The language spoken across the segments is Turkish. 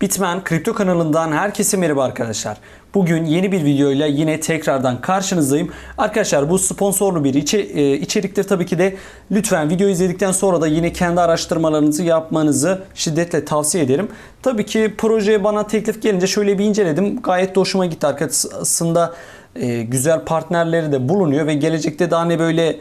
Bitmen Kripto kanalından herkese merhaba arkadaşlar. Bugün yeni bir videoyla yine tekrardan karşınızdayım. Arkadaşlar bu sponsorlu bir içe, e, içeriktir tabii ki de lütfen video izledikten sonra da yine kendi araştırmalarınızı yapmanızı şiddetle tavsiye ederim. Tabii ki projeye bana teklif gelince şöyle bir inceledim. Gayet de hoşuma gitti. Arkasında e, güzel partnerleri de bulunuyor ve gelecekte de hani böyle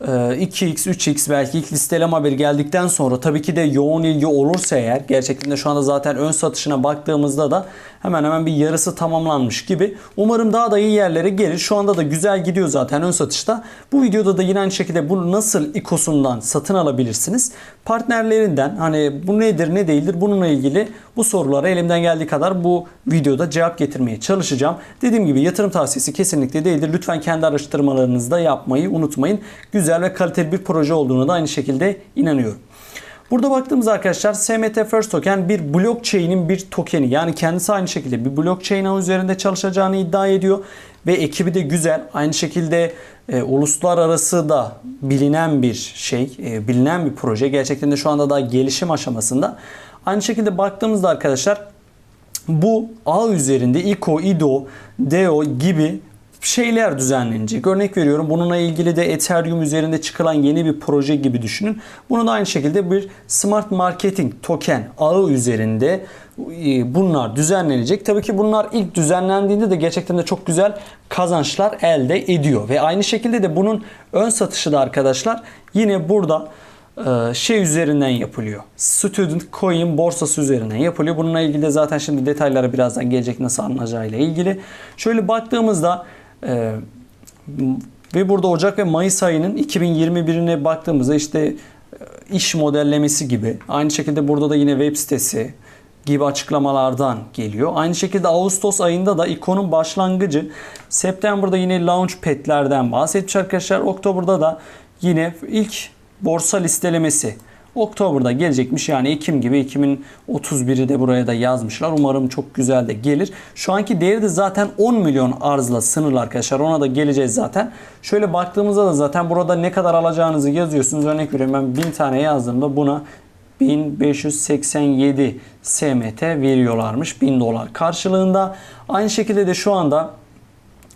2x, 3x belki ilk listeleme haberi geldikten sonra tabii ki de yoğun ilgi olursa eğer gerçekten de şu anda zaten ön satışına baktığımızda da hemen hemen bir yarısı tamamlanmış gibi. Umarım daha da iyi yerlere gelir. Şu anda da güzel gidiyor zaten ön satışta. Bu videoda da yine aynı şekilde bunu nasıl ikosundan satın alabilirsiniz? Partnerlerinden hani bu nedir ne değildir bununla ilgili bu sorulara elimden geldiği kadar bu videoda cevap getirmeye çalışacağım. Dediğim gibi yatırım tavsiyesi kesinlikle değildir. Lütfen kendi araştırmalarınızı da yapmayı unutmayın. Güzel ve kaliteli bir proje olduğunu da aynı şekilde inanıyorum. Burada baktığımız arkadaşlar SMT First Token bir blockchain'in bir tokeni. Yani kendisi aynı şekilde bir blockchain ağı üzerinde çalışacağını iddia ediyor. Ve ekibi de güzel. Aynı şekilde e, uluslararası da bilinen bir şey, e, bilinen bir proje. Gerçekten de şu anda daha gelişim aşamasında. Aynı şekilde baktığımızda arkadaşlar bu ağ üzerinde ICO, IDO, DEO gibi şeyler düzenlenecek. Örnek veriyorum bununla ilgili de Ethereum üzerinde çıkılan yeni bir proje gibi düşünün. Bunu da aynı şekilde bir smart marketing token ağı üzerinde e, bunlar düzenlenecek. Tabii ki bunlar ilk düzenlendiğinde de gerçekten de çok güzel kazançlar elde ediyor. Ve aynı şekilde de bunun ön satışı da arkadaşlar yine burada e, şey üzerinden yapılıyor. Student Coin borsası üzerinden yapılıyor. Bununla ilgili de zaten şimdi detaylara birazdan gelecek nasıl alınacağıyla ilgili. Şöyle baktığımızda ee, ve burada Ocak ve Mayıs ayının 2021'ine baktığımızda işte e, iş modellemesi gibi aynı şekilde burada da yine web sitesi gibi açıklamalardan geliyor. Aynı şekilde Ağustos ayında da ikonun başlangıcı September'da yine Launchpad'lerden bahsetmiş arkadaşlar. Oktober'da da yine ilk borsa listelemesi Oktober'da gelecekmiş yani Ekim gibi 2031'i de buraya da yazmışlar. Umarım çok güzel de gelir. Şu anki değeri de zaten 10 milyon arzla sınırlı arkadaşlar. Ona da geleceğiz zaten. Şöyle baktığımızda da zaten burada ne kadar alacağınızı yazıyorsunuz. Örnek veriyorum ben 1000 tane yazdığımda buna 1587 SMT veriyorlarmış 1000 dolar karşılığında. Aynı şekilde de şu anda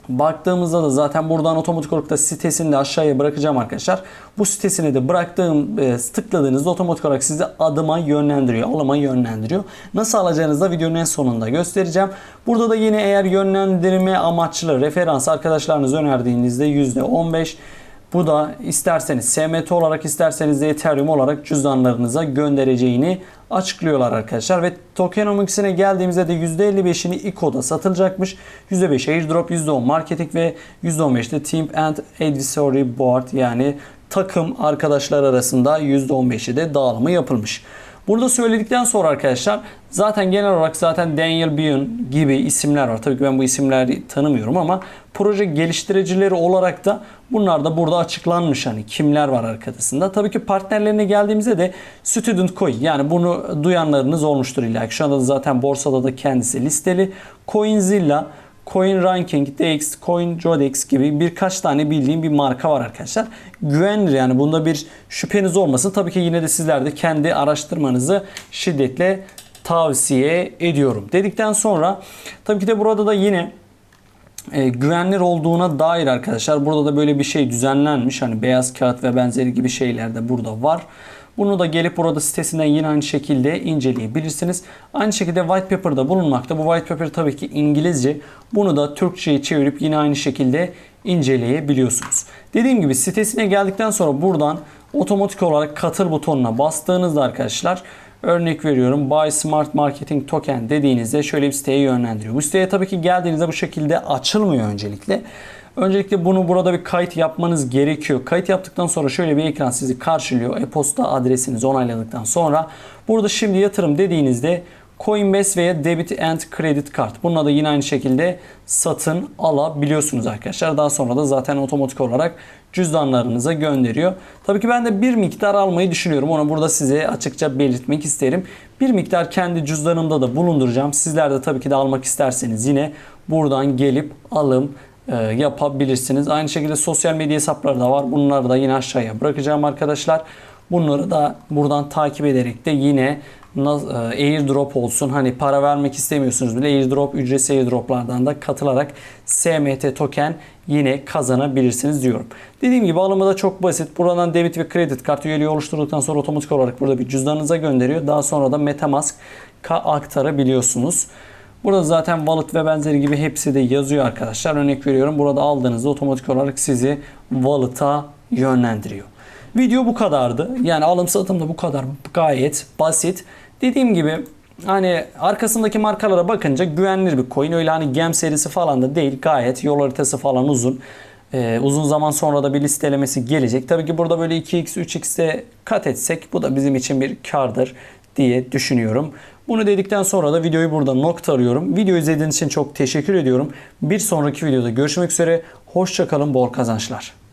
Baktığımızda da zaten buradan otomatik olarak da sitesini de aşağıya bırakacağım arkadaşlar. Bu sitesini de bıraktığım e, tıkladığınızda otomatik olarak sizi adıma yönlendiriyor. Alıma yönlendiriyor. Nasıl alacağınızı da videonun en sonunda göstereceğim. Burada da yine eğer yönlendirme amaçlı referans arkadaşlarınız önerdiğinizde %15 bu da isterseniz SMT olarak isterseniz de Ethereum olarak cüzdanlarınıza göndereceğini açıklıyorlar arkadaşlar. Ve tokenomics'ine geldiğimizde de %55'ini ICO'da satılacakmış. %5 airdrop, %10 marketing ve %15 de team and advisory board yani takım arkadaşlar arasında %15'i de dağılımı yapılmış. Burada söyledikten sonra arkadaşlar zaten genel olarak zaten Daniel Bion gibi isimler var. Tabii ki ben bu isimleri tanımıyorum ama proje geliştiricileri olarak da bunlar da burada açıklanmış hani kimler var arkasında. Tabii ki partnerlerine geldiğimizde de Student Coin yani bunu duyanlarınız olmuştur illa Şu anda da zaten borsada da kendisi listeli. Coinzilla, Coin Ranking, DX, Coin Jodex gibi birkaç tane bildiğim bir marka var arkadaşlar. Güvenilir yani bunda bir şüpheniz olmasın. Tabii ki yine de sizler de kendi araştırmanızı şiddetle tavsiye ediyorum. Dedikten sonra tabii ki de burada da yine e, güvenilir olduğuna dair arkadaşlar burada da böyle bir şey düzenlenmiş. Hani beyaz kağıt ve benzeri gibi şeyler de burada var. Bunu da gelip burada sitesinden yine aynı şekilde inceleyebilirsiniz. Aynı şekilde white paper'da bulunmakta. Bu white paper tabii ki İngilizce. Bunu da Türkçe'ye çevirip yine aynı şekilde inceleyebiliyorsunuz. Dediğim gibi sitesine geldikten sonra buradan otomatik olarak katıl butonuna bastığınızda arkadaşlar Örnek veriyorum Buy Smart Marketing Token dediğinizde şöyle bir siteye yönlendiriyor. Bu siteye tabii ki geldiğinizde bu şekilde açılmıyor öncelikle. Öncelikle bunu burada bir kayıt yapmanız gerekiyor. Kayıt yaptıktan sonra şöyle bir ekran sizi karşılıyor. E-posta adresinizi onayladıktan sonra burada şimdi yatırım dediğinizde Coinbase veya Debit and Credit Card. Bununla da yine aynı şekilde satın alabiliyorsunuz arkadaşlar. Daha sonra da zaten otomatik olarak cüzdanlarınıza gönderiyor. Tabii ki ben de bir miktar almayı düşünüyorum. Onu burada size açıkça belirtmek isterim. Bir miktar kendi cüzdanımda da bulunduracağım. Sizler de tabii ki de almak isterseniz yine buradan gelip alım yapabilirsiniz. Aynı şekilde sosyal medya hesapları da var. Bunları da yine aşağıya bırakacağım arkadaşlar. Bunları da buradan takip ederek de yine e, airdrop olsun hani para vermek istemiyorsunuz bile airdrop ücretsiz airdroplardan da katılarak SMT token yine kazanabilirsiniz diyorum. Dediğim gibi alımı da çok basit. Buradan debit ve kredi kartı üyeliği oluşturduktan sonra otomatik olarak burada bir cüzdanınıza gönderiyor. Daha sonra da Metamask'a aktarabiliyorsunuz. Burada zaten wallet ve benzeri gibi hepsi de yazıyor arkadaşlar. Örnek veriyorum burada aldığınızda otomatik olarak sizi wallet'a yönlendiriyor. Video bu kadardı. Yani alım satım da bu kadar gayet basit. Dediğim gibi hani arkasındaki markalara bakınca güvenilir bir coin. Öyle hani gem serisi falan da değil. Gayet yol haritası falan uzun. Ee, uzun zaman sonra da bir listelemesi gelecek. Tabii ki burada böyle 2x 3x'e kat etsek bu da bizim için bir kardır diye düşünüyorum. Bunu dedikten sonra da videoyu burada nokta arıyorum. Video izlediğiniz için çok teşekkür ediyorum. Bir sonraki videoda görüşmek üzere. Hoşçakalın, bol kazançlar.